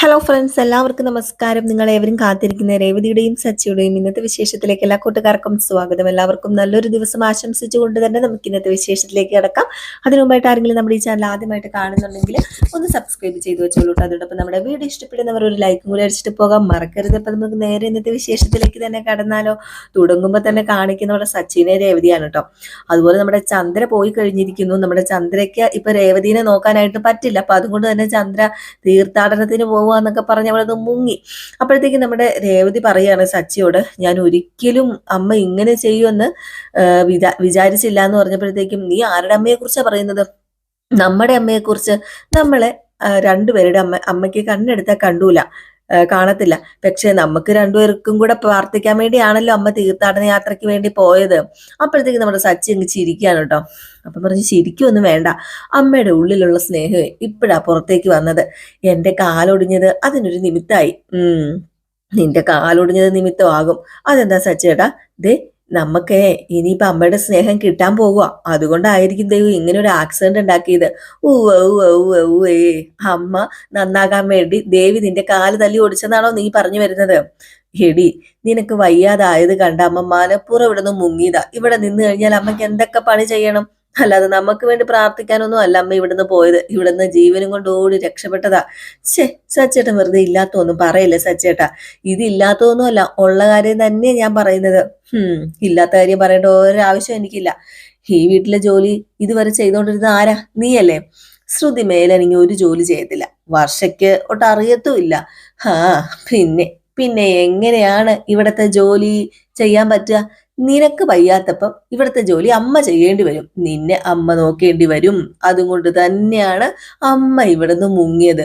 Hello friends എല്ലാവർക്കും നമസ്കാരം. നിങ്ങൾ ഏവരും കാത്തിരിക്കുന്ന രേവതിയുടെയും സച്ചിയുടെയും ഇന്നത്തെ വിശേഷത്തിലേക്ക് എല്ലാ കൂട്ടുകാർക്കും സ്വാഗതം. എല്ലാവർക്കും നല്ലൊരു ദിവസം ആശംസിച്ചുകൊണ്ട് തന്നെ നമുക്ക് ഇന്നത്തെ വിശേഷത്തിലേക്ക് കിടക്കാം. അതിനു മുമ്പായിട്ട് ആരെങ്കിലും നമ്മുടെ ഈ ചാനൽ ആദ്യമായിട്ട് കാണുന്നുണ്ടെങ്കിൽ ഒന്ന് സബ്സ്ക്രൈബ് ചെയ്ത് വെച്ചോളൂ അതോടൊപ്പം നമ്മുടെ വീഡിയോ ഇഷ്ടപ്പെടുന്നവർ ഒരു ലൈക്കും കൂടി അടിച്ചിട്ട് പോകാം. മറക്കരുത്. അപ്പം നമുക്ക് നേരെ ഇന്നത്തെ വിശേഷത്തിലേക്ക് തന്നെ കടന്നാലോ. തുടങ്ങുമ്പോൾ തന്നെ കാണിക്കുന്ന നമ്മുടെ സച്ചിനെ രേവതിയാണ് കേട്ടോ. അതുപോലെ നമ്മുടെ ചന്ദ്ര പോയി കഴിഞ്ഞിരിക്കുന്നു. നമ്മുടെ ചന്ദ്രയ്ക്ക് ഇപ്പം രേവതിനെ നോക്കാനായിട്ട് പറ്റില്ല. അപ്പം അതുകൊണ്ട് തന്നെ ചന്ദ്ര തീർത്ഥാടനത്തിന് പോവാന്നൊക്കെ പറഞ്ഞ് അവളത് മുങ്ങി. അപ്പോഴത്തേക്ക് നമ്മുടെ രേവതി പറയാണ് സച്ചിയോട് ഞാൻ ഒരിക്കലും അമ്മ ഇങ്ങനെ ചെയ്യുമെന്ന് വിചാ വിചാരിച്ചില്ല എന്ന് പറഞ്ഞപ്പോഴത്തേക്കും നീ ആരുടെ അമ്മയെ കുറിച്ചാ പറയുന്നത്? നമ്മുടെ അമ്മയെ കുറിച്ച് നമ്മളെ രണ്ടുപേരുടെ അമ്മ അമ്മയ്ക്ക് കണ്ണെടുത്താൽ കണ്ടൂല. കാണത്തില്ല. പക്ഷെ നമുക്ക് രണ്ടുപേർക്കും കൂടെ പ്രാർത്ഥിക്കാൻ വേണ്ടിയാണല്ലോ അമ്മ തീർത്ഥാടന യാത്രയ്ക്ക് വേണ്ടി പോയത്. അപ്പോഴത്തേക്ക് നമ്മുടെ സച്ചി അങ്ങ് ചിരിക്കുകയാണ് കേട്ടോ. അപ്പൊ പറഞ്ഞ് ചിരിക്കൊന്നും വേണ്ട. അമ്മയുടെ ഉള്ളിലുള്ള സ്നേഹമേ ഇപ്പോഴാ പുറത്തേക്ക് വന്നത്. എന്റെ കാലൊടിഞ്ഞത് അതിനൊരു നിമിത്തമായി നിന്റെ കാലൊടിഞ്ഞത് നിമിത്തമാകും. അതെന്താ സച്ചേട്ടാ? ദേ നമുക്കേ ഇനിയിപ്പൊ അമ്മയുടെ സ്നേഹം കിട്ടാൻ പോകുക അതുകൊണ്ടായിരിക്കും ദൈവം ഇങ്ങനെ ഒരു ആക്സിഡന്റ് ഉണ്ടാക്കിയത്. ഊ ഊ ഊ ഏ. അമ്മ നന്നാകാൻ വേണ്ടി ദേവി നിന്റെ കാൽ തല്ലി ഓടിച്ചെന്നാണോ നീ പറഞ്ഞു വരുന്നത്? എടി നിനക്ക് വയ്യാതായത് കണ്ട അമ്മ മനപ്പുറം ഇവിടെ നിന്ന് മുങ്ങിയതാ. ഇവിടെ നിന്ന് കഴിഞ്ഞാൽ അമ്മയ്ക്ക് എന്തൊക്കെ പണി ചെയ്യണം? അല്ലാതെ നമുക്ക് വേണ്ടി പ്രാർത്ഥിക്കാനൊന്നും അല്ല അമ്മ ഇവിടുന്ന് പോയത്. ഇവിടുന്ന് ജീവനും കൊണ്ട് ഓടി രക്ഷപ്പെട്ടതാ. ഛേ സച്ചേട്ടൻ വെറുതെ ഇല്ലാത്തൊന്നും പറയല്ലേ സച്ചേട്ടാ? ഇത് ഇല്ലാത്തതൊന്നും അല്ല ഉള്ള കാര്യം തന്നെ ഞാൻ പറയുന്നത്. ഹും ഇല്ലാത്ത കാര്യം പറയേണ്ട ഒരാവശ്യം എനിക്കില്ല. ഈ വീട്ടിലെ ജോലി ഇതുവരെ ചെയ്തുകൊണ്ടിരുന്ന ആരാ? നീയല്ലേ? ശ്രുതി മേലനിങ്ങി ഒരു ജോലി ചെയ്യത്തില്ല വർഷയ്ക്ക് ഒട്ട് അറിയത്തുമില്ല. ആ പിന്നെ പിന്നെ എങ്ങനെയാണ് ഇവിടത്തെ ജോലി ചെയ്യാൻ പറ്റുക? നിനക്ക് വയ്യാത്തപ്പം ഇവിടുത്തെ ജോലി അമ്മ ചെയ്യേണ്ടി വരും. നിന്നെ അമ്മ നോക്കേണ്ടി വരും. അതുകൊണ്ട് തന്നെയാണ് അമ്മ ഇവിടുന്ന് മുങ്ങിയത്.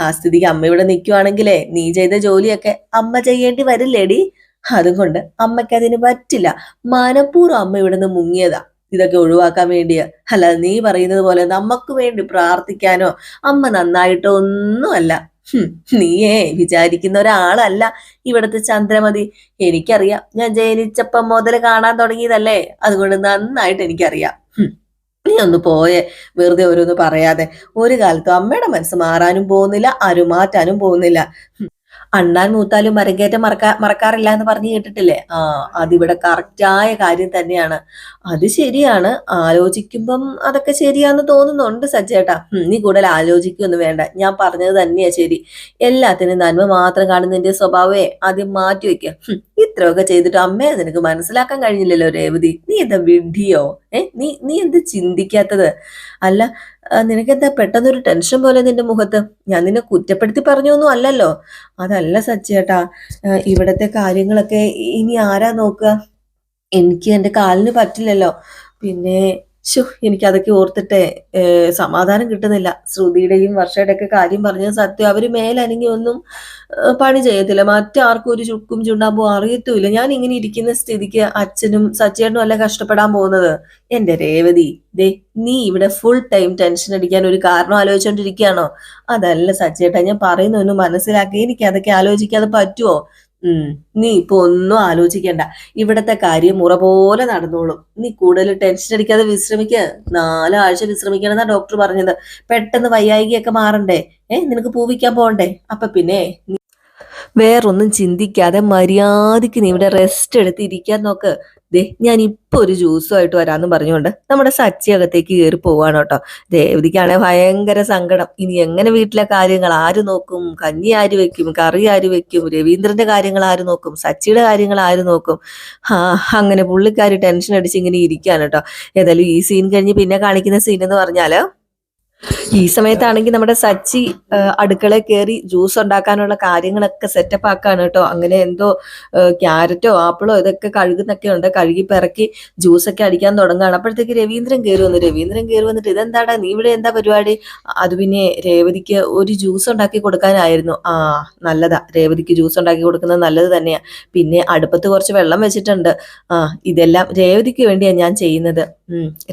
ആ സ്ഥിതിക്ക് അമ്മ ഇവിടെ നിൽക്കുവാണെങ്കിലേ നീ ചെയ്ത ജോലിയൊക്കെ അമ്മ ചെയ്യേണ്ടി വരില്ലേടി? അതുകൊണ്ട് അമ്മയ്ക്ക് അതിന് പറ്റില്ല. മനഃപൂർവം അമ്മ ഇവിടുന്ന് മുങ്ങിയതാ. ഇതൊക്കെ ഒഴിവാക്കാൻ വേണ്ടിയാ. അല്ലാതെ നീ പറയുന്നത് പോലെ നമുക്ക് വേണ്ടി പ്രാർത്ഥിക്കാനോ അമ്മ നന്നായിട്ടോ ഒന്നുമല്ല നീയേ വിചാരിക്കുന്ന ഒരാളല്ല ഇവിടുത്തെ ചന്ദ്രമതി. എനിക്കറിയാം ഞാൻ ജനിച്ചപ്പം മുതൽ കാണാൻ തുടങ്ങിയതല്ലേ? അതുകൊണ്ട് നന്നായിട്ട് എനിക്കറിയാം. നീ ഒന്ന് പോയേ വെറുതെ ഓരോന്ന് പറയാതെ. ഒരു കാലത്തും അമ്മയുടെ മനസ്സ് മാറാനും പോകുന്നില്ല അരുമാറ്റാനും പോകുന്നില്ല. അണ്ണാൻ മൂത്താലും മരങ്കേറ്റം മറക്കാ മറക്കാറില്ല എന്ന് പറഞ്ഞു കേട്ടിട്ടില്ലേ? ആ അതിവിടെ കറക്റ്റായ കാര്യം തന്നെയാണ്. അത് ശരിയാണ്. ആലോചിക്കുമ്പം അതൊക്കെ ശരിയാന്ന് തോന്നുന്നുണ്ട് സജ്ജേട്ടാ. നീ കൂടുതൽ ആലോചിക്കൊന്നും വേണ്ട. ഞാൻ പറഞ്ഞത് തന്നെയാ ശരി. എല്ലാത്തിനും നന്മ മാത്രം കാണുന്നതിന്റെ സ്വഭാവമേ ആദ്യം മാറ്റി വെക്കുക ഇത്രയൊക്കെ ചെയ്തിട്ട് അമ്മയെ നിനക്ക് മനസ്സിലാക്കാൻ കഴിഞ്ഞില്ലല്ലോ രേവതി. നീ എന്താ വിഡ്ഢിയോ? ഏ നീ നീ എന്ത് ചിന്തിക്കാത്തത്? അല്ല നിനക്കെന്താ പെട്ടെന്നൊരു ടെൻഷൻ പോലെ നിന്റെ മുഖത്ത്? ഞാൻ നിന്നെ കുറ്റപ്പെടുത്തി പറഞ്ഞൊന്നും അല്ലല്ലോ. അതല്ല സച്ചേട്ടാ ഇവിടത്തെ കാര്യങ്ങളൊക്കെ ഇനി ആരാ നോക്കുക? എനിക്ക് എന്റെ കാലിന് പറ്റില്ലല്ലോ. പിന്നെ ശോ എനിക്കതൊക്കെ ഓർത്തിട്ടെ സമാധാനം കിട്ടുന്നില്ല. ശ്രുതിയുടെയും വർഷയുടെ ഒക്കെ കാര്യം പറഞ്ഞ സത്യം. അവർ മേലനങ്ങി ഒന്നും പണി ചെയ്യത്തില്ല. മറ്റാർക്കും ഒരു ചുക്കും ചുണ്ടാമ്പോ അറിയത്തുമില്ല. ഞാൻ ഇങ്ങനെ ഇരിക്കുന്ന സ്ഥിതിക്ക് അച്ഛനും സച്ചേട്ടനും അല്ല കഷ്ടപ്പെടാൻ പോകുന്നത്. എന്റെ രേവതി ദേ നീ ഇവിടെ ഫുൾ ടൈം ടെൻഷൻ അടിക്കാൻ ഒരു കാരണം ആലോചിച്ചോണ്ടിരിക്കുകയാണോ? അതല്ല സച്ചേട്ടാ ഞാൻ പറയുന്നൊന്ന് മനസ്സിലാക്കി. എനിക്ക് അതൊക്കെ ആലോചിക്കാതെ പറ്റുമോ നീ ഇപ്പൊ ഒന്നും ആലോചിക്കണ്ട. ഇവിടത്തെ കാര്യം മുറ പോലെ നടന്നോളും. നീ കൂടുതൽ ടെൻഷൻ അടിക്കാതെ വിശ്രമിക്ക. നാലാഴ്ച വിശ്രമിക്കണമെന്നാ ഡോക്ടർ പറഞ്ഞത്. പെട്ടെന്ന് വയ്യായികയൊക്കെ മാറണ്ടേ? ഏ നിനക്ക് പൂവിക്കാൻ പോകണ്ടേ? അപ്പൊ പിന്നെ വേറൊന്നും ചിന്തിക്കാതെ മര്യാദയ്ക്ക് നീ ഇവിടെ റെസ്റ്റ് എടുത്ത് ഇരിക്കാൻ നോക്ക്. ദേ ഞാൻ ഇപ്പൊ ഒരു ജ്യൂസുമായിട്ട് വരാന്ന് പറഞ്ഞുകൊണ്ട് നമ്മുടെ സച്ചി അകത്തേക്ക് കയറി പോവാണ് കേട്ടോ. ദേവതിക്കാണെ ഭയങ്കര സങ്കടം. ഇനി എങ്ങനെ വീട്ടിലെ കാര്യങ്ങൾ ആര് നോക്കും? കഞ്ഞി ആര് വെക്കും? കറി ആര് വെക്കും? രവീന്ദ്രന്റെ കാര്യങ്ങൾ ആര് നോക്കും? സച്ചിയുടെ കാര്യങ്ങൾ ആര് നോക്കും? ആ അങ്ങനെ പുള്ളിക്കാരി ടെൻഷൻ അടിച്ച് ഇങ്ങനെ ഇരിക്കാണ് കേട്ടോ. ഏതായാലും ഈ സീൻ കഴിഞ്ഞ് പിന്നെ കാണിക്കുന്ന സീൻ എന്ന് പറഞ്ഞാൽ ഈ സമയത്താണെങ്കിൽ നമ്മുടെ സച്ചി ആ, അടുക്കളയിൽ കയറി ജ്യൂസ് ഉണ്ടാക്കാനുള്ള കാര്യങ്ങളൊക്കെ സെറ്റപ്പ് ആക്കാണ് കേട്ടോ. അങ്ങനെ എന്തോ ക്യാരറ്റോ ആപ്പിളോ ഇതൊക്കെ കഴുകുന്നൊക്കെ ഉണ്ട്. കഴുകി പിറക്കി ജ്യൂസൊക്കെ അടിക്കാൻ തുടങ്ങുകയാണ്. അപ്പോഴത്തേക്ക് രവീന്ദ്രൻ കയറി വന്നു. രവീന്ദ്രൻ കയറി വന്നിട്ട് ഇതെന്താടാ നീ ഇവിടെ എന്താ പരിപാടി? അത് പിന്നെ രേവതിക്ക് ഒരു ജ്യൂസ് ഉണ്ടാക്കി കൊടുക്കാനായിരുന്നു. ആ നല്ലതാ. രേവതിക്ക് ജ്യൂസ് ഉണ്ടാക്കി കൊടുക്കുന്നത് നല്ലത് തന്നെയാ. പിന്നെ അടുപ്പത്ത് കുറച്ച് വെള്ളം വെച്ചിട്ടുണ്ട്. ആ ഇതെല്ലാം രേവതിക്ക് വേണ്ടിയാണ് ഞാൻ ചെയ്യുന്നത്.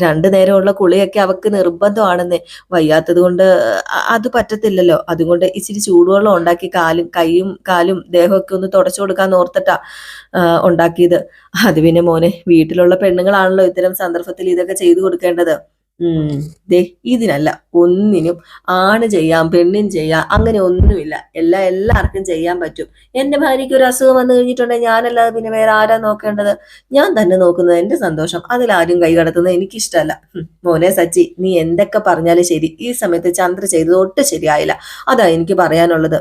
രണ്ടു നേരമുള്ള കുളിയൊക്കെ അവക്ക് നിർബന്ധമാണെന്ന്. വയ്യാത്തത് കൊണ്ട് അത് പറ്റത്തില്ലല്ലോ. അതുകൊണ്ട് ഇച്ചിരി ചൂടുവെള്ളം ഉണ്ടാക്കി കാലും കൈയും കാലും ദേഹമൊക്കെ ഒന്ന് തുടച്ചു കൊടുക്കാൻ ഓർത്തിട്ടാ ഉണ്ടാക്കിയത്. അത് പിന്നെ മോനെ വീട്ടിലുള്ള പെണ്ണുങ്ങളാണല്ലോ ഇത്തരം സന്ദർഭത്തിൽ ഇതൊക്കെ ചെയ്തു കൊടുക്കേണ്ടത്. ദേ ഇതിനല്ല ഒന്നിനും ആണ് ചെയ്യാം പെണ്ണും ചെയ്യാം അങ്ങനെ ഒന്നുമില്ല. എല്ലാ എല്ലാവർക്കും ചെയ്യാൻ പറ്റും. എന്റെ ഭാര്യയ്ക്ക് ഒരു അസുഖം വന്നു കഴിഞ്ഞിട്ടുണ്ടെങ്കിൽ ഞാനല്ലാതെ പിന്നെ വേറെ ആരാ നോക്കേണ്ടത്? ഞാൻ തന്നെ നോക്കുന്നത് എന്റെ സന്തോഷം. അതിലാരും കൈ കടത്തുന്നത് എനിക്കിഷ്ടമല്ല. മോനെ സച്ചി നീ എന്തൊക്കെ പറഞ്ഞാലും ശരി. ഈ സമയത്ത് ചന്ദ്ര ചെയ്തത് ഒട്ടും ശരിയായില്ല. അതാ എനിക്ക് പറയാനുള്ളത്.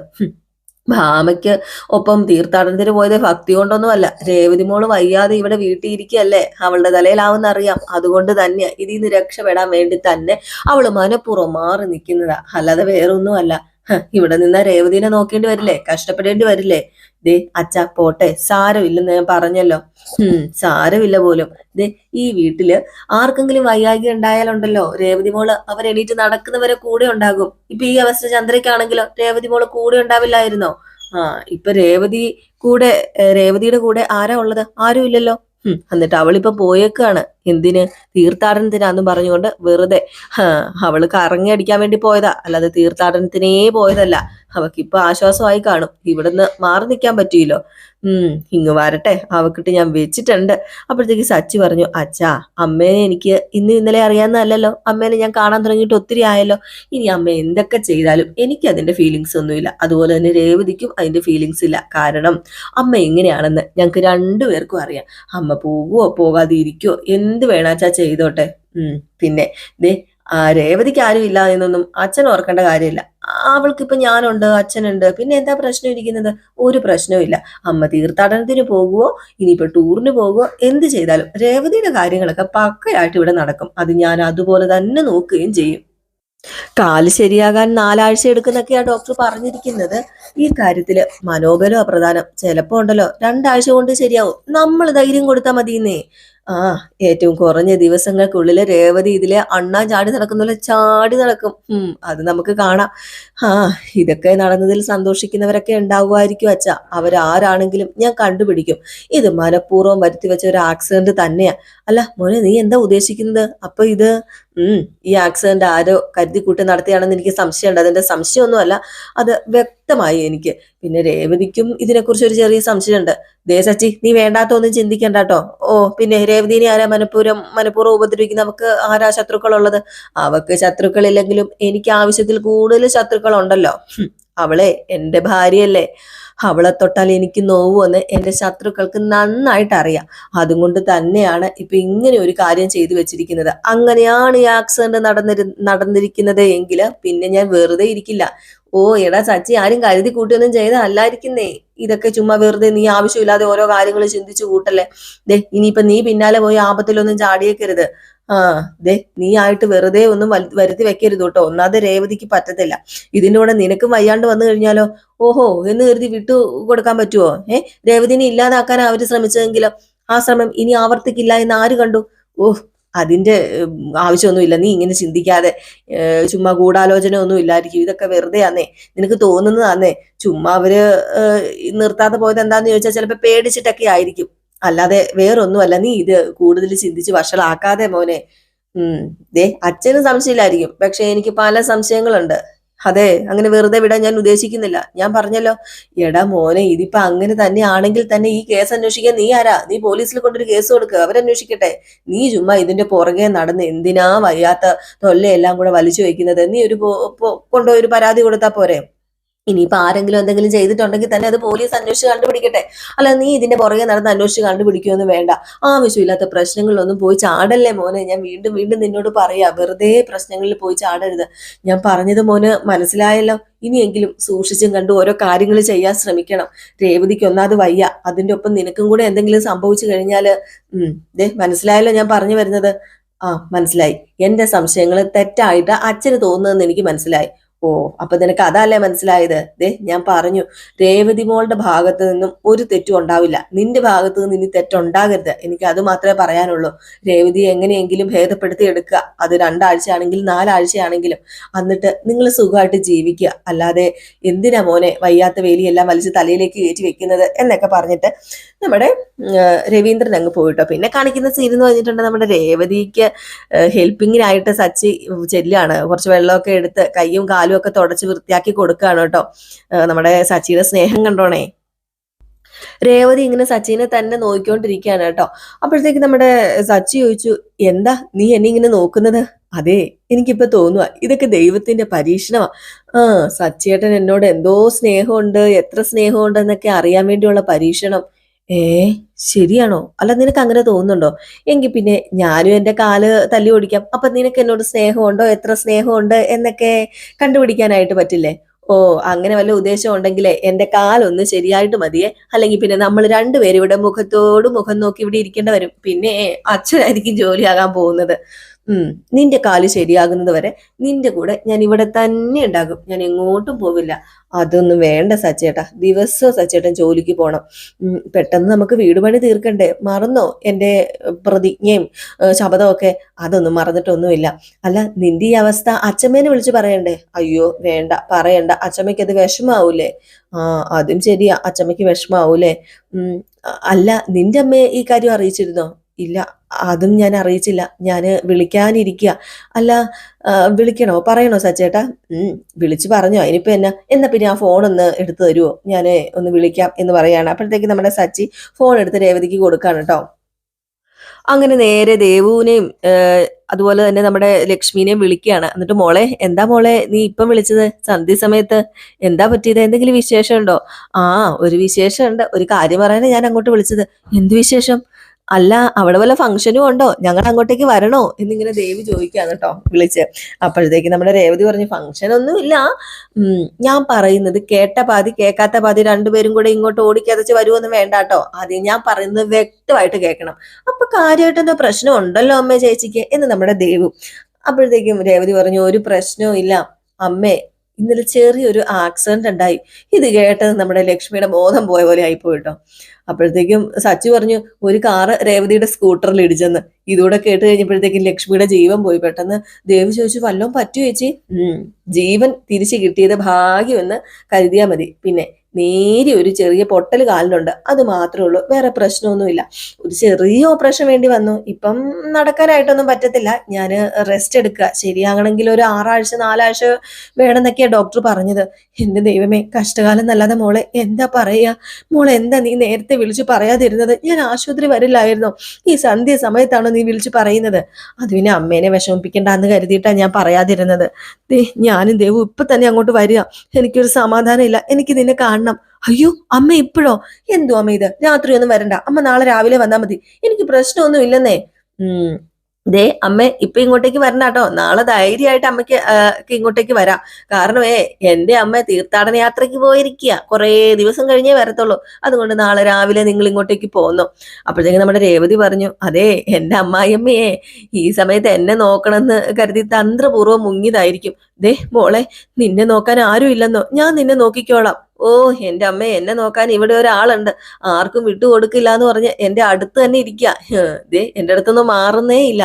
ഭാമയ്ക്ക് ഒപ്പം തീർത്ഥാടനത്തിന് പോയത് ഭക്തി കൊണ്ടൊന്നുമല്ല. രേവതി മോൾ വയ്യാതെ ഇവിടെ വീട്ടിൽ ഇരിക്കുകയല്ലേ അവളുടെ തലയിലാവുന്ന അറിയാം. അതുകൊണ്ട് തന്നെ ഇതിൽ നിന്ന് രക്ഷപ്പെടാൻ വേണ്ടി തന്നെ അവൾ മനഃപൂർവം മാറി നിൽക്കുന്നതാ. അല്ലാതെ വേറൊന്നുമല്ല. ഇവിടെ നിന്ന രേവതിനെ നോക്കേണ്ടി വരില്ലേ? കഷ്ടപ്പെടേണ്ടി വരില്ലേ? ദേ അച്ഛ പോട്ടെ സാരമില്ലെന്ന് ഞാൻ പറഞ്ഞല്ലോ. ഉം സാരമില്ല പോലും. ദേ ഈ വീട്ടിൽ ആർക്കെങ്കിലും വയ്യാകി ഉണ്ടായാലുണ്ടല്ലോ. രേവതി മോൾ അവർ എണീറ്റ് നടക്കുന്നവരെ കൂടെ ഉണ്ടാകും. ഇപ്പൊ ഈ അവസ്ഥ ചന്ദ്രയ്ക്കാണെങ്കിലോ രേവതി മോൾ കൂടെ ഉണ്ടാവില്ലായിരുന്നോ? ആ ഇപ്പൊ രേവതി കൂടെ രേവതിയുടെ കൂടെ ആരാ ഉള്ളത്? ആരും ഇല്ലല്ലോ എന്നിട്ട് അവളിപ്പോ പോയേക്കാണ്. എന്തിന് തീർത്ഥാടനത്തിനാന്നും പറഞ്ഞുകൊണ്ട് വെറുതെ അവൾ കറങ്ങി അടിക്കാൻ വേണ്ടി പോയതാ. അല്ലാതെ തീർത്ഥാടനത്തിനേ പോയതല്ല. അവക്കിപ്പൊ ആശ്വാസമായി കാണും. ഇവിടുന്ന് മാറി നിൽക്കാൻ പറ്റിയില്ലോ. ഉം ഇങ്ങ് വരട്ടെ. അവക്കിട്ട് ഞാൻ വെച്ചിട്ടുണ്ട്. അപ്പോഴത്തേക്ക് സച്ചി പറഞ്ഞു അച്ഛാ അമ്മേനെ എനിക്ക് ഇന്ന് ഇന്നലെ അറിയാവുന്നതല്ലല്ലോ. അമ്മേനെ ഞാൻ കാണാൻ തുടങ്ങിയിട്ട് ഒത്തിരി ആയല്ലോ. ഇനി അമ്മ എന്തൊക്കെ ചെയ്താലും എനിക്ക് അതിന്റെ ഫീലിങ്സ് ഒന്നുമില്ല. അതുപോലെ തന്നെ രേവതിക്കും അതിന്റെ ഫീലിങ്സ് ഇല്ല. കാരണം അമ്മ എങ്ങനെയാണെന്ന് ഞങ്ങൾക്ക് രണ്ടുപേർക്കും അറിയാം. അമ്മ പോകുവോ പോകാതെ ഇരിക്കുവോ എന്ത് വേണാച്ചാ ചെയ്തോട്ടെ. ഉം പിന്നെ ദേ രേവതിക്ക് ആരും ഇല്ല എന്നൊന്നും അച്ഛൻ ഓർക്കേണ്ട കാര്യമില്ല. അവൾക്ക് ഇപ്പൊ ഞാനുണ്ട് അച്ഛനുണ്ട് പിന്നെ എന്താ പ്രശ്നം ഇരിക്കുന്നത്? ഒരു പ്രശ്നവും ഇല്ല. അമ്മ തീർത്ഥാടനത്തിന് പോകുവോ ഇനിയിപ്പോ ടൂറിന് പോകുവോ എന്ത് ചെയ്താലും രേവതിയുടെ കാര്യങ്ങളൊക്കെ പക്കയായിട്ട് ഇവിടെ നടക്കും. അത് ഞാൻ അതുപോലെ തന്നെ നോക്കുകയും ചെയ്യും. കാൽ ശരിയാകാൻ നാലാഴ്ച എടുക്കുന്നൊക്കെയാ ഡോക്ടർ പറഞ്ഞിരിക്കുന്നത്. ഈ കാര്യത്തിൽ മനോബലോ പ്രധാനം ചിലപ്പോ ഉണ്ടല്ലോ രണ്ടാഴ്ച കൊണ്ട് ശരിയാവും. നമ്മൾ ധൈര്യം കൊടുത്താൽ മതിയെന്നേ. ആ ഏറ്റവും കുറഞ്ഞ ദിവസങ്ങൾക്കുള്ളിൽ രേവതി ഇതിലെ അണ്ണാ ചാടി നടക്കുന്ന ചാടി നടക്കും. അത് നമുക്ക് കാണാം. ആ ഇതൊക്കെ നടന്നതിൽ സന്തോഷിക്കുന്നവരൊക്കെ ഉണ്ടാവുമായിരിക്കും അച്ഛ. അവരാരാണെങ്കിലും ഞാൻ കണ്ടുപിടിക്കും. ഇത് മനഃപൂർവം വരുത്തി വെച്ച ഒരു ആക്സിഡന്റ് തന്നെയാ. അല്ല മോനെ നീ എന്താ ഉദ്ദേശിക്കുന്നത്? അപ്പൊ ഇത് ഈ ആക്സിഡന്റ് ആരോ കരുതി കൂട്ടി നടത്തിയാണെന്ന് എനിക്ക് സംശയമുണ്ട്. അതിന്റെ സംശയമൊന്നുമല്ല. അത് വ്യക്തമായി എനിക്ക്. പിന്നെ രേവതിക്കും ഇതിനെക്കുറിച്ച് ഒരു ചെറിയ സംശയമുണ്ട്. ദേ സച്ചി നീ വേണ്ടാത്ത ഒന്നും ചിന്തിക്കണ്ട കേട്ടോ. ഓ പിന്നെ രേവതിനെ ആരാ മനഃപൂർവം മനഃപൂർവം ഉപദ്രവിക്കുന്ന അവക്ക് ആരാ ശത്രുക്കളുള്ളത്? അവക്ക് ശത്രുക്കളില്ലെങ്കിലും എനിക്ക് ആവശ്യത്തിൽ കൂടുതൽ ശത്രുക്കളുണ്ടല്ലോ. അവളെ എന്റെ ഭാര്യയല്ലേ. അവളെ തൊട്ടാൽ എനിക്ക് നോവുമെന്ന് എന്റെ ശത്രുക്കൾക്ക് നന്നായിട്ട് അറിയാം. അതുകൊണ്ട് തന്നെയാണ് ഇപ്പൊ ഇങ്ങനെ ഒരു കാര്യം ചെയ്തു വെച്ചിരിക്കുന്നത്. അങ്ങനെയാണ് ഈ ആക്സിഡന്റ് നടന്നിരു നടന്നിരിക്കുന്നത് എങ്കിൽ പിന്നെ ഞാൻ വെറുതെ ഇരിക്കില്ല. ഓ എടാ സച്ചി ആരും കരുതി കൂട്ടിയൊന്നും ചെയ്ത അല്ലായിരിക്കുന്നേ ഇതൊക്കെ ചുമ്മാ വെറുതെ നീ ആവശ്യമില്ലാതെ ഓരോ കാര്യങ്ങൾ ചിന്തിച്ചു കൂട്ടല്ലേ. ദേ ഇനിയിപ്പൊ നീ പിന്നാലെ പോയി ആപത്തിലൊന്നും ചാടിയേക്കരുത്. ആ ദേ നീ ആയിട്ട് വെറുതെ ഒന്നും വരുത്തി വെക്കരുത് കേട്ടോ. ഒന്നാമത് രേവതിക്ക് പറ്റത്തില്ല. ഇതിന്റെ കൂടെ നിനക്കും വയ്യാണ്ട് വന്നു കഴിഞ്ഞാലോ? ഓഹോ എന്ന് കരുതി വിട്ടു കൊടുക്കാൻ പറ്റുമോ ഏഹ് രേവതിനെ ഇല്ലാതാക്കാൻ അവർ ശ്രമിച്ചതെങ്കിലോ? ആ ശ്രമം ഇനി ആവർത്തിക്കില്ല എന്ന് ആര് കണ്ടു? ഓഹ് അതിന്റെ ആവശ്യമൊന്നുമില്ല. നീ ഇങ്ങനെ ചിന്തിക്കാതെ ചുമ്മാ ഗൂഢാലോചന ഒന്നും ഇല്ലായിരിക്കും. ഇതൊക്കെ വെറുതെ ആന്നേ. നിനക്ക് തോന്നുന്നതാന്നേ ചുമ്മാ അവർ നിർത്താതെ പോയത് എന്താന്ന് ചോദിച്ചാൽ ചിലപ്പോ പേടിച്ചിട്ടൊക്കെ ആയിരിക്കും. അല്ലാതെ വേറൊന്നുമല്ല. നീ ഇത് കൂടുതൽ ചിന്തിച്ച് വഷളാക്കാതെ മോനെ. ഉം. ദേ അച്ഛനും സംശയമില്ലായിരിക്കും. പക്ഷെ എനിക്ക് പല സംശയങ്ങളുണ്ട്. അതെ അങ്ങനെ വെറുതെ വിടാൻ ഞാൻ ഉദ്ദേശിക്കുന്നില്ല. ഞാൻ പറഞ്ഞല്ലോ എടാ മോനെ ഇതിപ്പോ അങ്ങനെ തന്നെ ആണെങ്കിൽ തന്നെ ഈ കേസ് അന്വേഷിക്കാൻ നീ ആരാ? നീ പോലീസിൽ കൊണ്ടൊരു കേസ് കൊടുക്കുക അവരന്വേഷിക്കട്ടെ. നീ ചുമ്മാ ഇതിന്റെ പുറകെ നടന്ന് എന്തിനാ വയ്യാത്ത തൊല്ലയെല്ലാം കൂടെ വലിച്ചു വെക്കുന്നത് നീ ഒരു കൊണ്ടുപോയി ഒരു പരാതി കൊടുത്താ പോരെ? ഇനിയിപ്പോ ആരെങ്കിലും എന്തെങ്കിലും ചെയ്തിട്ടുണ്ടെങ്കിൽ തന്നെ അത് പോലീസ് അന്വേഷിച്ച് കണ്ടുപിടിക്കട്ടെ. അല്ല നീ ഇതിന്റെ പുറകെ നടന്ന് അന്വേഷിച്ച് കണ്ടുപിടിക്കുമെന്ന് വേണ്ട. ആവശ്യമില്ലാത്ത പ്രശ്നങ്ങളിലൊന്നും പോയി ചാടല്ലേ മോനെ? ഞാൻ വീണ്ടും വീണ്ടും നിന്നോട് പറയാ വെറുതെ പ്രശ്നങ്ങളിൽ പോയി ചാടരുത്. ഞാൻ പറഞ്ഞത് മോന് മനസ്സിലായല്ലോ. ഇനിയെങ്കിലും സൂക്ഷിച്ചും കണ്ടു ഓരോ കാര്യങ്ങൾ ചെയ്യാൻ ശ്രമിക്കണം. രേവതിക്ക് ഒന്നാത് വയ്യ. അതിന്റെ ഒപ്പം നിനക്കും കൂടെ എന്തെങ്കിലും സംഭവിച്ചു കഴിഞ്ഞാൽ ഉം ദേ മനസ്സിലായല്ലോ ഞാൻ പറഞ്ഞു വരുന്നത്. ആ മനസ്സിലായി. എന്റെ സംശയങ്ങൾ തെറ്റായിട്ട് അച്ഛന് തോന്നുന്നതെന്ന് എനിക്ക് മനസ്സിലായി. ഓ അപ്പൊ നിനക്ക് അതല്ലേ മനസ്സിലായത്? ദേ ഞാൻ പറഞ്ഞു രേവതി മോളുടെ ഭാഗത്ത് നിന്നും ഒരു തെറ്റും ഉണ്ടാവില്ല. നിന്റെ ഭാഗത്ത് നിന്ന് ഇനി തെറ്റുണ്ടാകരുത്. എനിക്ക് അത് മാത്രമേ പറയാനുള്ളൂ. രേവതി എങ്ങനെയെങ്കിലും ഭേദപ്പെടുത്തി എടുക്കുക. അത് രണ്ടാഴ്ചയാണെങ്കിലും നാലാഴ്ചയാണെങ്കിലും. എന്നിട്ട് നിങ്ങൾ സുഖമായിട്ട് ജീവിക്കുക. അല്ലാതെ എന്തിനാ മോനെ വയ്യാത്ത വേലിയെല്ലാം വലിച്ച് തലയിലേക്ക് കയറ്റി വെക്കുന്നത് എന്നൊക്കെ പറഞ്ഞിട്ട് നമ്മുടെ രവീന്ദ്രൻ അങ്ങ് പോയിട്ടോ. പിന്നെ കാണിക്കുന്ന സീൻ എന്ന് പറഞ്ഞിട്ടുണ്ട് നമ്മുടെ രേവതിക്ക് ഹെൽപ്പിങ്ങിനായിട്ട് സച്ചി ചെല്ലാണ്. കുറച്ച് വെള്ളമൊക്കെ എടുത്ത് കൈയും കാലും ഒക്കെ തുടച്ച് വൃത്തിയാക്കി കൊടുക്കുകയാണ് കേട്ടോ. നമ്മുടെ സച്ചിയുടെ സ്നേഹം കണ്ടോണേ. രേവതി ഇങ്ങനെ സച്ചിനെ തന്നെ നോക്കിക്കൊണ്ടിരിക്കുകയാണ് കേട്ടോ. അപ്പോഴത്തേക്ക് നമ്മുടെ സച്ചി ചോദിച്ചു എന്താ നീ എന്നെ ഇങ്ങനെ നോക്കുന്നത്? അതെ എനിക്കിപ്പോ തോന്നുക ഇതൊക്കെ ദൈവത്തിന്റെ പരീക്ഷണമാ. ആ സച്ചിയേട്ടൻ എന്നോട് എന്തോ സ്നേഹമുണ്ട് എത്ര സ്നേഹമുണ്ട് എന്നൊക്കെ അറിയാൻ വേണ്ടിയുള്ള പരീക്ഷണം. ഏ? ശരിയാണോ? അല്ല നിനക്ക് അങ്ങനെ തോന്നുന്നുണ്ടോ? എങ്കിൽ പിന്നെ ഞാനും എന്റെ കാൽ തല്ലി ഓടിക്കാം. അപ്പൊ നിനക്ക് എന്നോട് സ്നേഹമുണ്ടോ? എത്ര സ്നേഹമുണ്ട്? എന്നൊക്കെ കണ്ടുപിടിക്കാനായിട്ട് പറ്റില്ലേ? ഓ അങ്ങനെ വല്ല ഉദ്ദേശം ഉണ്ടെങ്കിലേ എന്റെ കാലൊന്ന് ശരിയായിട്ട് മതിയേ. അല്ലെങ്കിൽ പിന്നെ നമ്മൾ രണ്ടുപേരും ഇവിടെ മുഖത്തോട് മുഖം നോക്കി ഇവിടെ ഇരിക്കേണ്ട വരും. പിന്നെ അച്ഛനായിരിക്കും ജോലിയാകാൻ പോകുന്നത്. നിന്റെ കാൽ ശരിയാകുന്നത് വരെ നിന്റെ കൂടെ ഞാൻ ഇവിടെ തന്നെ ഉണ്ടാകും. ഞാൻ എങ്ങോട്ടും പോവില്ല. അതൊന്നും വേണ്ട സച്ചേട്ടാ. ദിവസവും സച്ചേട്ടൻ ജോലിക്ക് പോകണം പെട്ടെന്ന് നമുക്ക് വീട് പണി തീർക്കണ്ടേ? മറന്നോ? എന്റെ പ്രതിജ്ഞയും ശബദമൊക്കെ അതൊന്നും മറന്നിട്ടൊന്നുമില്ല. അല്ല നിന്റെ ഈ അവസ്ഥ അച്ഛമ്മേനെ വിളിച്ച് പറയണ്ടേ? അയ്യോ വേണ്ട. പറയണ്ട. അച്ഛമ്മയ്ക്ക് അത് വിഷമാവൂലേ? ആ അതും ശരിയാ. അച്ഛമ്മയ്ക്ക് വിഷമാവൂലേ? അല്ല നിന്റെ അമ്മയെ ഈ കാര്യം അറിയിച്ചിരുന്നോ? ഇല്ല അതും ഞാൻ അറിയിച്ചില്ല. ഞാൻ വിളിക്കാനിരിക്കുക അല്ല വിളിക്കണോ? പറയണോ സച്ചേട്ടാ? വിളിച്ച് പറഞ്ഞോ. ഇനിയിപ്പോൾ എന്നാ? എന്നാ പിന്നെ ആ ഫോൺ ഒന്ന് എടുത്തു തരുമോ ഞാൻ ഒന്ന് വിളിക്കാം എന്ന് പറയാണ്. അപ്പോഴത്തേക്ക് നമ്മുടെ സച്ചി ഫോൺ എടുത്ത് രേവതിക്ക് കൊടുക്കാണ് കേട്ടോ അങ്ങനെ നേരെ ദേവുവിനെയും അതുപോലെ തന്നെ നമ്മുടെ ലക്ഷ്മിനെയും വിളിക്കുകയാണ് എന്നിട്ട് മോളെ എന്താ മോളെ നീ ഇപ്പം വിളിച്ചത്? സന്ധ്യ സമയത്ത് എന്താ പറ്റിയത്? എന്തെങ്കിലും വിശേഷമുണ്ടോ? ആ ഒരു വിശേഷമുണ്ട്. ഒരു കാര്യം പറയാനാണ് ഞാൻ അങ്ങോട്ട് വിളിച്ചത്. എന്ത് വിശേഷം? അല്ല അവിടെ വല്ല ഫംഗ്ഷനും ഉണ്ടോ? ഞങ്ങൾ അങ്ങോട്ടേക്ക് വരണോ? എന്നിങ്ങനെ ദേവി ചോദിക്കുകയാണ് കേട്ടോ വിളിച്ച്. അപ്പോഴത്തേക്ക് നമ്മുടെ രേവതി പറഞ്ഞു ഫംഗ്ഷൻ ഒന്നും ഇല്ല. ഞാൻ പറയുന്നത് കേട്ട പാതി കേൾക്കാത്ത പാതി രണ്ടുപേരും കൂടെ ഇങ്ങോട്ട് ഓടിക്കതച്ച് വരുമൊന്നും വേണ്ട കേട്ടോ. ആദ്യം ഞാൻ പറയുന്നത് വ്യക്തമായിട്ട് കേൾക്കണം. അപ്പൊ കാര്യമായിട്ട് എന്തോ പ്രശ്നം ഉണ്ടല്ലോ അമ്മേ ചേച്ചിക്ക് എന്ന് നമ്മുടെ ദേവു. അപ്പോഴത്തേക്കും രേവതി പറഞ്ഞു ഒരു പ്രശ്നവും ഇല്ല. അമ്മേ ഇന്നലെ ചെറിയൊരു ആക്സിഡന്റ് ഉണ്ടായി. ഇത് കേട്ടത് നമ്മുടെ ലക്ഷ്മിയുടെ ബോധം പോയ പോലെ ആയിപ്പോയി കേട്ടോ അപ്പോഴത്തേക്കും സച്ചു പറഞ്ഞു ഒരു കാറ് രേവതിയുടെ സ്കൂട്ടറിൽ ഇടിച്ചെന്ന്. ഇതൂടെ കേട്ട് കഴിഞ്ഞപ്പോഴത്തേക്കും ലക്ഷ്മിയുടെ ജീവൻ പോയി. പെട്ടെന്ന് ദേവി ചോദിച്ചു വല്ലതും പറ്റുമോ ചേച്ചി? ജീവൻ തിരിച്ചു കിട്ടിയത് ഭാഗ്യമെന്ന് കരുതിയാൽ മതി. പിന്നെ നേരി ഒരു ചെറിയ പൊട്ടൽ കാലിലുണ്ട്. അത് മാത്രമേ ഉള്ളൂ. വേറെ പ്രശ്നമൊന്നുമില്ല. ഒരു ചെറിയ ഓപ്പറേഷൻ വേണ്ടി വന്നു. ഇപ്പം നടക്കാനായിട്ടൊന്നും പറ്റത്തില്ല. ഞാൻ റെസ്റ്റ് എടുക്കുക. ശരിയാകണമെങ്കിൽ ഒരു ആറാഴ്ച നാലാഴ്ച വേണമെന്നൊക്കെയാണ് ഡോക്ടർ പറഞ്ഞത്. എന്റെ ദൈവമേ കഷ്ടകാലം നല്ലാതെ മോളെ എന്താ പറയുക? മോളെ എന്താ നീ നേരത്തെ വിളിച്ചു പറയാതിരുന്നത്? ഞാൻ ആശുപത്രി വരില്ലായിരുന്നോ. ഈ സന്ധ്യ സമയത്താണോ നീ വിളിച്ചു പറയുന്നത്. അത് പിന്നെ അമ്മേനെ വിഷമിപ്പിക്കണ്ടെന്ന് കരുതിയിട്ടാണ് ഞാൻ പറയാതിരുന്നത്. ഞാനും ദൈവം ഇപ്പൊ തന്നെ അങ്ങോട്ട് വരിക. എനിക്കൊരു സമാധാനം ഇല്ല എനിക്ക് നിന്നെ കാണണം അയ്യോ അമ്മ ഇപ്പോഴോ? എന്തോ അമ്മ ഇത്? രാത്രി ഒന്നും വരണ്ട. അമ്മ നാളെ രാവിലെ വന്നാൽ മതി. എനിക്ക് പ്രശ്നമൊന്നും ഇല്ലെന്നേ. ഉം. ദേ അമ്മ ഇപ്പൊ ഇങ്ങോട്ടേക്ക് വരണ്ട കേട്ടോ. നാളെ ധൈര്യമായിട്ട് അമ്മയ്ക്ക് ഇങ്ങോട്ടേക്ക് വരാം. കാരണം ഏ എന്റെ അമ്മ തീർത്ഥാടന യാത്രയ്ക്ക് പോയിരിക്കുക കുറേ ദിവസം കഴിഞ്ഞേ വരത്തുള്ളൂ. അതുകൊണ്ട് നാളെ രാവിലെ നിങ്ങൾ ഇങ്ങോട്ടേക്ക് പോന്നു. അപ്പോഴത്തേക്ക് നമ്മുടെ രേവതി പറഞ്ഞു അതെ എന്റെ അമ്മായിയമ്മയെ ഈ സമയത്ത് എന്നെ നോക്കണമെന്ന് കരുതി തന്ത്രപൂർവം മുങ്ങിയതായിരിക്കും. ദേ മോളെ നിന്നെ നോക്കാൻ ആരും ഇല്ലെന്നോ ഞാൻ നിന്നെ നോക്കിക്കോളാം. ഓ എന്റെ അമ്മ എന്നെ നോക്കാൻ ഇവിടെ ഒരാളുണ്ട്. ആർക്കും വിട്ടു കൊടുക്കില്ല എന്ന് പറഞ്ഞ് എന്റെ അടുത്ത് തന്നെ ഇരിക്കുക ദേ എന്റെ അടുത്തൊന്നും മാറുന്നേ ഇല്ല.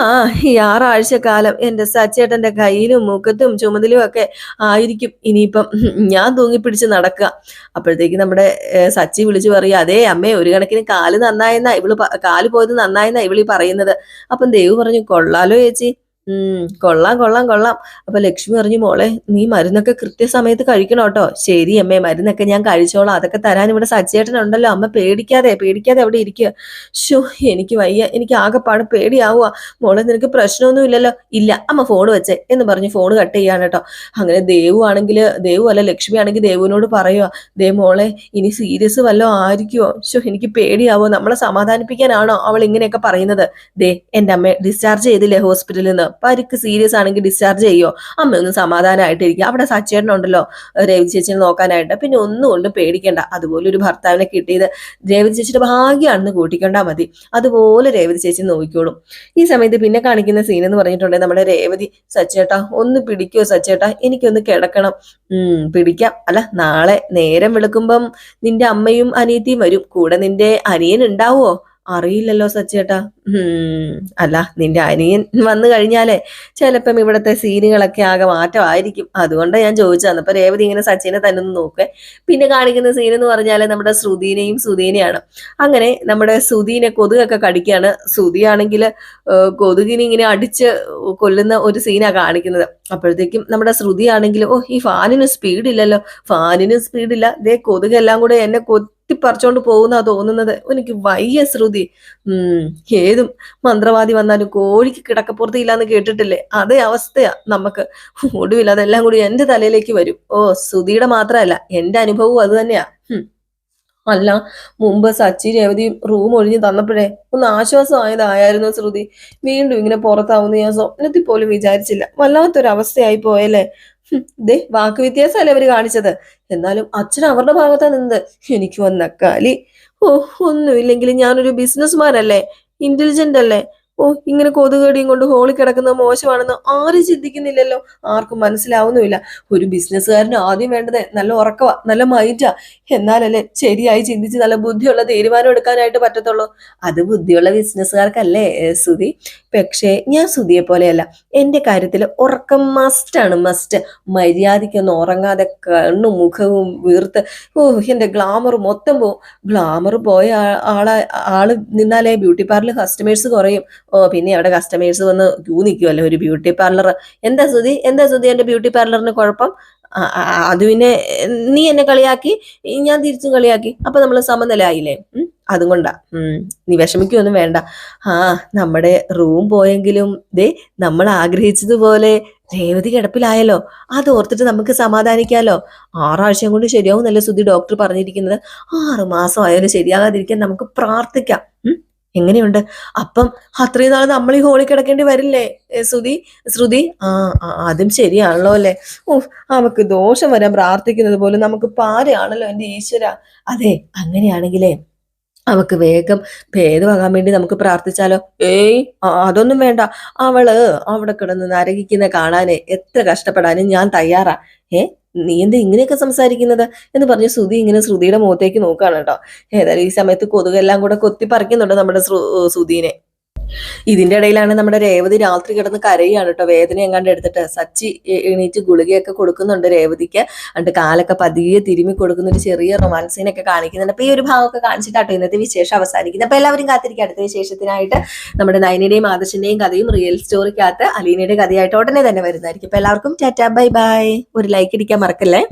ആ ഈ ആറാഴ്ച കാലം എന്റെ സച്ചേട്ടന്റെ കയ്യിലും മുഖത്തും ചുമതിലും ഒക്കെ ആയിരിക്കും. ഇനിയിപ്പം ഞാൻ തൂങ്ങിപ്പിടിച്ച് നടക്കുക. അപ്പോഴത്തേക്ക് നമ്മുടെ സച്ചി വിളിച്ചു പറയുക അതേ അമ്മേ ഒരു കണക്കിന് കാൽ നന്നായെന്നാ ഇവൾ കാൽ പോയത് നന്നായെന്നാ ഇവളീ പറയുന്നത്. അപ്പം ദേവ് പറഞ്ഞു കൊള്ളാലോ ചേച്ചി. കൊള്ളാം കൊള്ളാം കൊള്ളാം. അപ്പൊ ലക്ഷ്മി പറഞ്ഞു മോളെ നീ മരുന്നൊക്കെ കൃത്യസമയത്ത് കഴിക്കണം കേട്ടോ. ശരി അമ്മേ മരുന്നൊക്കെ ഞാൻ കഴിച്ചോളാം. അതൊക്കെ തരാൻ ഇവിടെ സജ്ജേട്ടനുണ്ടല്ലോ അമ്മ പേടിക്കാതെ പേടിക്കാതെ അവിടെ ഇരിക്കുക ഷോ എനിക്ക് വയ്യ. എനിക്ക് ആകെപ്പാട് പേടിയാവുക മോളെ നിനക്ക് പ്രശ്നമൊന്നും ഇല്ലല്ലോ. ഇല്ല അമ്മ ഫോൺ വെച്ചേ എന്ന് പറഞ്ഞ് ഫോൺ കട്ട് ചെയ്യാണ് കേട്ടോ. അങ്ങനെ ദേവു ആണെങ്കിൽ ദേവു അല്ല ലക്ഷ്മി ആണെങ്കിൽ ദേവുവിനോട് പറയുക ദേ മോളെ ഇനി സീരിയസ് വല്ലതും ആയിരിക്കുമോ ഷോ എനിക്ക് പേടിയാവോ നമ്മളെ സമാധാനിപ്പിക്കാനാണോ അവൾ ഇങ്ങനെയൊക്കെ പറയുന്നത്? ദേ എന്റെ അമ്മ ഡിസ്ചാർജ് ചെയ്തില്ലേ ഹോസ്പിറ്റലിൽ നിന്ന്? പരിക്ക് സീരിയസ് ആണെങ്കിൽ ഡിസ്ചാർജ് ചെയ്യോ? അമ്മ ഒന്ന് സമാധാനമായിട്ടിരിക്കുക അവിടെ സച്ചേട്ടനുണ്ടല്ലോ രവി ചേച്ചിനെ നോക്കാനായിട്ട്. പിന്നെ ഒന്നും കൊണ്ട് പേടിക്കണ്ട. അതുപോലെ ഒരു ഭർത്താവിനെ കിട്ടിയത് രേവതി ചേച്ചിയുടെ ഭാഗ്യമാണെന്ന് കൂട്ടിക്കൊണ്ടാൽ മതി. അതുപോലെ രേവതി ചേച്ചി നോക്കിക്കോളും. ഈ സമയത്ത് പിന്നെ കാണിക്കുന്ന സീൻ എന്ന് പറഞ്ഞിട്ടുണ്ടെങ്കിൽ നമ്മുടെ രേവതി സച്ചേട്ടാ ഒന്ന് പിടിക്കോ സച്ചേട്ടാ? എനിക്കൊന്ന് കിടക്കണം. ഉം പിടിക്കാം. അല്ല നാളെ നേരം വെളുക്കുമ്പം നിന്റെ അമ്മയും അനിയത്തിയും വരും. കൂടെ നിന്റെ അനിയൻ ഉണ്ടാവോ അറിയില്ലല്ലോ സച്ചേട്ടാ അല്ല നിന്റെ അനിയൻ വന്നു കഴിഞ്ഞാലേ ചിലപ്പം ഇവിടത്തെ സീനുകളൊക്കെ ആകെ മാറ്റമായിരിക്കും. അതുകൊണ്ട് ഞാൻ ചോദിച്ചത്. അപ്പോൾ രേവതി ഇങ്ങനെ സച്ചിനെ തന്നെ നോക്കേ പിന്നെ കാണിക്കുന്ന സീൻ എന്ന് പറഞ്ഞാൽ നമ്മുടെ ശ്രുതിനെയും സുധീനെയാണ്. അങ്ങനെ നമ്മുടെ സുധീനെ കൊതുകൊക്കെ കടിക്കുകയാണ് സുധിയാണെങ്കിൽ കൊതുകിനെ ഇങ്ങനെ അടിച്ച് കൊല്ലുന്ന ഒരു സീനാ കാണിക്കുന്നത്. അപ്പോഴത്തേക്കും നമ്മുടെ ശ്രുതി ആണെങ്കിൽ ഓ ഈ ഫാനിന് സ്പീഡ് ഇല്ലല്ലോ ഫാനിന് സ്പീഡില്ല. ദേ കൊതുകെല്ലാം കൂടെ എന്നെ കൊത്തി കൊത്തിപ്പറിച്ചോണ്ട് പോകുന്ന തോന്നുന്നത്. എനിക്ക് വയ്യ ശ്രുതി. ഉം ഏതും മന്ത്രവാദി വന്നാലും കോഴിക്ക് കിടക്കപ്പുറത്ത് ഇല്ലാന്ന് കേട്ടിട്ടില്ലേ? അതേ അവസ്ഥയാ നമുക്ക്. ഒടുവിൽ അതെല്ലാം കൂടി എന്റെ തലയിലേക്ക് വരും. ഓ ശ്രുതിയുടെ മാത്രമല്ല എന്റെ അനുഭവവും അത് തന്നെയാ. അല്ല മുമ്പ് സച്ചി രേവതി റൂം ഒഴിഞ്ഞു തന്നപ്പോഴേ ഒന്ന് ആശ്വാസമായതായിരുന്നു ശ്രുതി. വീണ്ടും ഇങ്ങനെ പുറത്താവുന്ന ഞാൻ സ്വപ്നത്തിൽ പോലും വിചാരിച്ചില്ല. വല്ലാത്തൊരു അവസ്ഥയായി പോയല്ലേ? ദേ വാക്ക് വ്യത്യാസമല്ലേ അവർ കാണിച്ചത്. എന്നാലും അച്ഛൻ അവരുടെ ഭാഗത്താ നിന്ന് എനിക്ക് വന്ന കാലി ഓ ഒന്നുമില്ലെങ്കിലും ഞാനൊരു ബിസിനസ്മാൻ ഇന്റലിജന്റ് അല്ലേ? ഓ ഇങ്ങനെ കൊതുകടിയും കൊണ്ട് ഹോളി കിടക്കുന്നത് മോശമാണെന്ന് ആരും ചിന്തിക്കുന്നില്ലല്ലോ. ആർക്കും മനസ്സിലാവുന്നുമില്ല. ഒരു ബിസിനസ്സുകാരന് ആദ്യം വേണ്ടത് നല്ല ഉറക്കവ നല്ല മൈൻഡാ എന്നാലല്ലേ ശരിയായി ചിന്തിച്ച് നല്ല ബുദ്ധിയുള്ള തീരുമാനം എടുക്കാനായിട്ട് പറ്റത്തുള്ളൂ. അത് ബുദ്ധിയുള്ള ബിസിനസ്സുകാർക്കല്ലേ സുതി പക്ഷേ ഞാൻ സുധിയെ പോലെയല്ല. എന്റെ കാര്യത്തിൽ ഉറക്കം മസ്റ്റാണ് മസ്റ്റ് മര്യാദയ്ക്കൊന്നും ഉറങ്ങാതെ കണ്ണും മുഖവും വീർത്ത് ഓ എന്റെ ഗ്ലാമർ മൊത്തം പോവും. ഗ്ലാമർ പോയ ആളെ ആൾ നിന്നാലേ ബ്യൂട്ടി പാർലർ കസ്റ്റമേഴ്സ് കുറയും. ഓ പിന്നെ അവിടെ കസ്റ്റമേഴ്സ് വന്ന് ക്യൂ നിൽക്കുമല്ലോ ഒരു ബ്യൂട്ടി പാർലർ എന്താ സുധി എന്താ സുധി എന്റെ ബ്യൂട്ടി പാർലറിന് കുഴപ്പം? ആ, ആ, ആ, അത് പിന്നെ നീ എന്നെ കളിയാക്കി. ഞാൻ തിരിച്ചും കളിയാക്കി. അപ്പൊ നമ്മൾ സമനിലായില്ലേ ഉം, അതും കൊണ്ടാ. ഉം നീ വിഷമിക്കൊന്നും വേണ്ട. ആ നമ്മുടെ റൂം പോയെങ്കിലും ദേ നമ്മൾ ആഗ്രഹിച്ചതുപോലെ രേവതി കിടപ്പിലായല്ലോ. അത് ഓർത്തിട്ട് നമുക്ക് സമാധാനിക്കാലോ. ആറാഴ്ചയും കൊണ്ട് ശരിയാവും നല്ല സുധി ഡോക്ടർ പറഞ്ഞിരിക്കുന്നത്? ആറുമാസം ആയാലും ശരിയാകാതിരിക്കാൻ നമുക്ക് പ്രാർത്ഥിക്കാം. എങ്ങനെയുണ്ട്? അപ്പം അത്രയും നാൾ നമ്മൾ ഈ ഹോളിൽ കിടക്കേണ്ടി വരില്ലേ? ശ്രുതി? ശ്രുതി? ആ അതും ശരിയാണല്ലോ അല്ലേ? ഓ അവക്ക് ദോഷം വരാൻ പ്രാർത്ഥിക്കുന്നത് പോലും നമുക്ക് പാരയാണല്ലോ എന്റെ ഈശ്വര. അതെ അങ്ങനെയാണെങ്കിലേ അവക്ക് വേഗം ഭേദമാകാൻ വേണ്ടി നമുക്ക് പ്രാർത്ഥിച്ചാലോ? ഏയ് അതൊന്നും വേണ്ട. അവൾ അവിടെ കിടന്ന് നരകിക്കുന്ന കാണാനേ എത്ര കഷ്ടപ്പെടാനും ഞാൻ തയ്യാറാ. ഏ നീ എന്താ ഇങ്ങനെയൊക്കെ സംസാരിക്കുന്നത്? എന്ന് പറഞ്ഞ് ശ്രുതി ഇങ്ങനെ ശ്രുതിയുടെ മുഖത്തേക്ക് നോക്കുകയാണ് കേട്ടോ. ഏതായാലും ഈ സമയത്ത് കൊതുകെല്ലാം കൂടെ കൊത്തി പറിക്കുന്നുണ്ട് നമ്മുടെ ശ്രു- ശ്രുതിനെ. ഇതിന്റെ ഇടയിലാണ് നമ്മുടെ രേവതി രാത്രി കിടന്ന് കരയാണ് കേട്ടോ. വേദന എങ്ങാണ്ട് എടുത്തിട്ട് സച്ചി എണീറ്റ് ഗുളികയൊക്കെ കൊടുക്കുന്നുണ്ട് രേവതിക്ക്. എന്നിട്ട് കാലൊക്കെ പതിയെ തിരുമ്മി കൊടുക്കുന്ന ഒരു ചെറിയ റൊമാൻസിനൊക്കെ കാണിക്കുന്നുണ്ട്. അപ്പൊ ഈ ഒരു ഭാഗമൊക്കെ കാണിച്ചിട്ടാട്ടോ ഇന്നത്തെ വിശേഷം അവസാനിക്കുന്നത്. അപ്പൊ എല്ലാവരും കാത്തിരിക്കുക അടുത്ത വിശേഷത്തിനായിട്ട് നമ്മുടെ നയനയുടെയും ആദർശിന്റെയും കഥയും റിയൽ സ്റ്റോറിക്കകത്ത് അലീനയുടെ കഥയായിട്ട് ഉടനെ തന്നെ വരുന്നതായിരിക്കും. അപ്പൊ എല്ലാവർക്കും ടാറ്റാ ബൈ ബൈ. ഒരു ലൈക്ക് ഇടിക്കാൻ മറക്കല്ലേ?